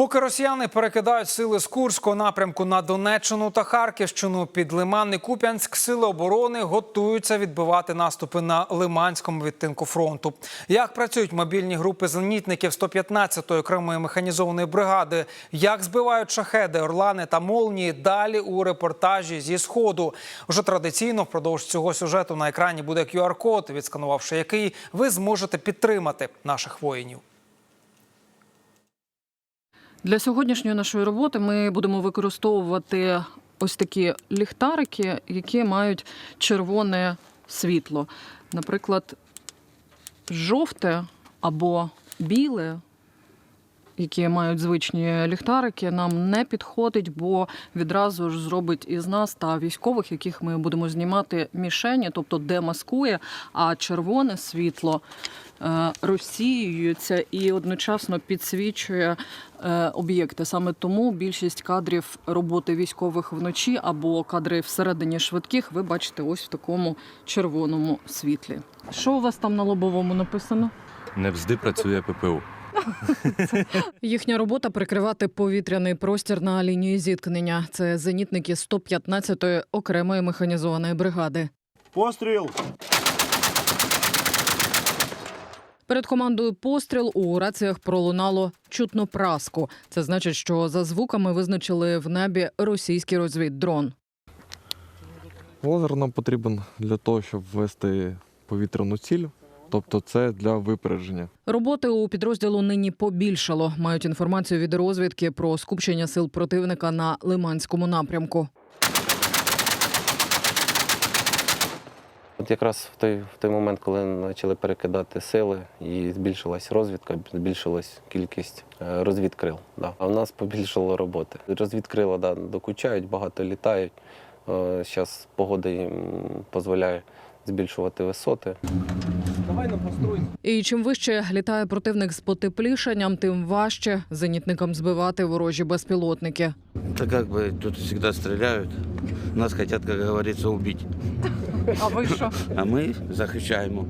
Поки росіяни перекидають сили з Курського напрямку на Донеччину та Харківщину під Лиман і Куп'янськ, сили оборони готуються відбивати наступи на Лиманському відтинку фронту. Як працюють мобільні групи зенітників 115-ї окремої механізованої бригади? Як збивають шахеди, орлани та молнії? Далі у репортажі зі сходу. Вже традиційно впродовж цього сюжету на екрані буде QR-код, відсканувавши який ви зможете підтримати наших воїнів. Для сьогоднішньої нашої роботи ми будемо використовувати ось такі ліхтарики, які мають червоне світло. Наприклад, жовте або біле, які мають звичні ліхтарики, нам не підходить, бо відразу ж зробить із нас та військових, яких ми будемо знімати мішені, тобто демаскує, а червоне світло е, розсіюється і одночасно підсвічує е, об'єкти. Саме тому більшість кадрів роботи військових вночі або кадри всередині швидких ви бачите ось в такому червоному світлі. Що у вас там на лобовому написано? Невзди працює ППУ. Їхня робота прикривати повітряний простір на лінії зіткнення. Це зенітники 115-ї окремої механізованої бригади. Постріл! Перед командою постріл у раціях пролунало чутно праску. Це значить, що за звуками визначили в небі російський розвіддрон. Лазер нам потрібен для того, щоб ввести повітряну ціль, тобто це для випередження. Роботи у підрозділу нині побільшало. Мають інформацію від розвідки про скупчення сил противника на Лиманському напрямку. От якраз в той, в той момент, коли почали перекидати сили і збільшилась розвідка, збільшилась кількість е, розвідкрил. Да. А в нас побільшало роботи. Розвідкрила да, докучають, багато літають. Зараз погода їм дозволяє збільшувати висоти. І чим вище літає противник з потеплішанням, тим важче зенітникам збивати ворожі безпілотники. Да как бы тут всегда стреляют. Нас хотят, как говорится, убить. А ви що? А ми захищаємо.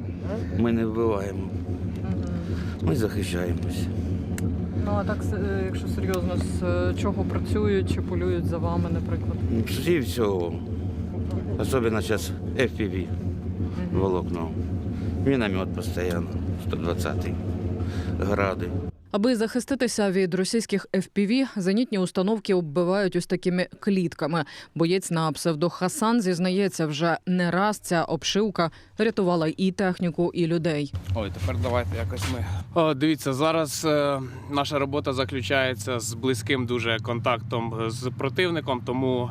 Ми не вбиваємо. Ми захищаємось. Ну а так, е, якщо серйозно, з е, чого працюють чи полюють за вами, наприклад? Всі всього. Особенно зараз FPV волокно. Міномет постійно, 120-й. Гради. Аби захиститися від російських FPV, зенітні установки оббивають ось такими клітками. Боєць на псевдо Хасан зізнається, вже не раз ця обшивка рятувала і техніку, і людей. Ой, тепер давайте якось ми. О, дивіться, зараз е, наша робота заключається з близьким дуже контактом з противником, тому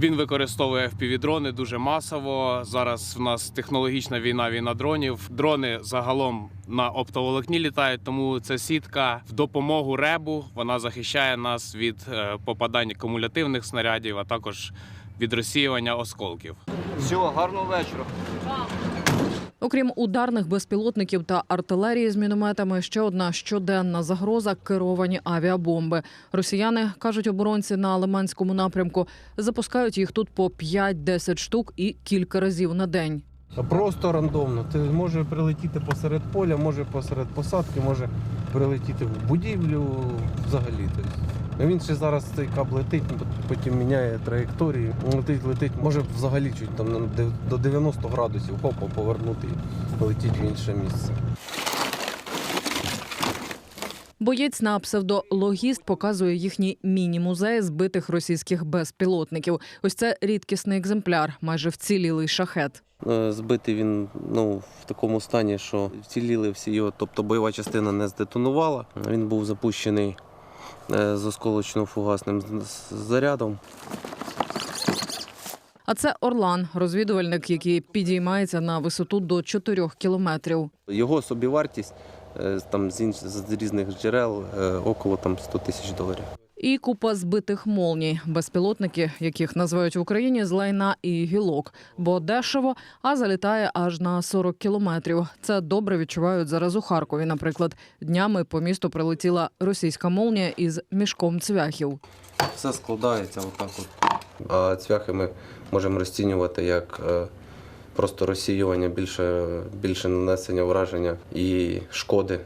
він використовує FPV-дрони дуже масово. Зараз в нас технологічна війна, війна дронів. Дрони загалом на оптоволокні літають, тому ця сітка в допомогу ребу вона захищає нас від е, попадань кумулятивних снарядів, а також від розсіювання осколків. Всього, гарного вечора. Окрім ударних безпілотників та артилерії з мінометами, ще одна щоденна загроза керовані авіабомби. Росіяни кажуть оборонці на Лиманському напрямку, запускають їх тут по 5-10 штук і кілька разів на день. Просто рандомно. Ти може прилетіти посеред поля, може посеред посадки, може прилетіти в будівлю взагалі. А Він ще зараз цей каб летить, потім міняє траєкторію. Летить, летить, може взагалі чуть там на до 90 градусів хопа повернути і летіть в інше місце. Боєць на псевдологіст показує їхній міні-музей збитих російських безпілотників. Ось це рідкісний екземпляр, майже вцілілий шахет. Е, Збитий він ну, в такому стані, що вціліли всі його, тобто бойова частина не здетонувала. Він був запущений з осколочно-фугасним з- з- зарядом. А це Орлан, розвідувальник, який підіймається на висоту до 4 кілометрів. Його собівартість е, там, з, інших з різних джерел е, около там, 100 тисяч доларів. І купа збитих молній, безпілотники, яких називають в Україні з лайна і гілок, бо дешево, а залітає аж на 40 кілометрів. Це добре відчувають зараз у Харкові. Наприклад, днями по місту прилетіла російська молнія із мішком цвяхів. Все складається отак. От. А цвяхи ми можемо розцінювати як е, просто розсіювання, більше, більше нанесення враження і шкоди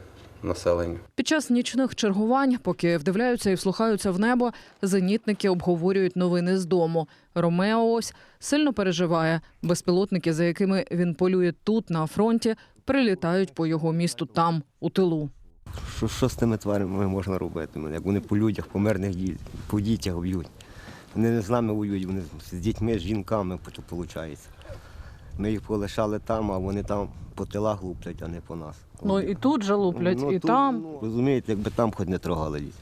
населенню. Під час нічних чергувань, поки вдивляються і вслухаються в небо, зенітники обговорюють новини з дому. Ромео ось сильно переживає. Безпілотники, за якими він полює тут, на фронті, прилітають по його місту там, у тилу. Що, що з тими тварями можна робити? Як вони по людях, по мирних ді- по дітях б'ють. Вони не з нами воюють, вони з дітьми, з жінками виходить. Ми їх полишали там, а вони там по тилах луплять, а не по нас. Ну і тут же луплять, Ну, і тут, там. ну, розумієте, якби там хоч не трогали діти.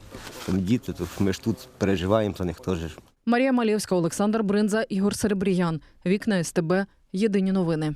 Там діти, то ми ж тут переживаємо за них теж. Марія Малєвська, Олександр Бринза, Ігор Серебріян. Вікна СТБ. Єдині новини.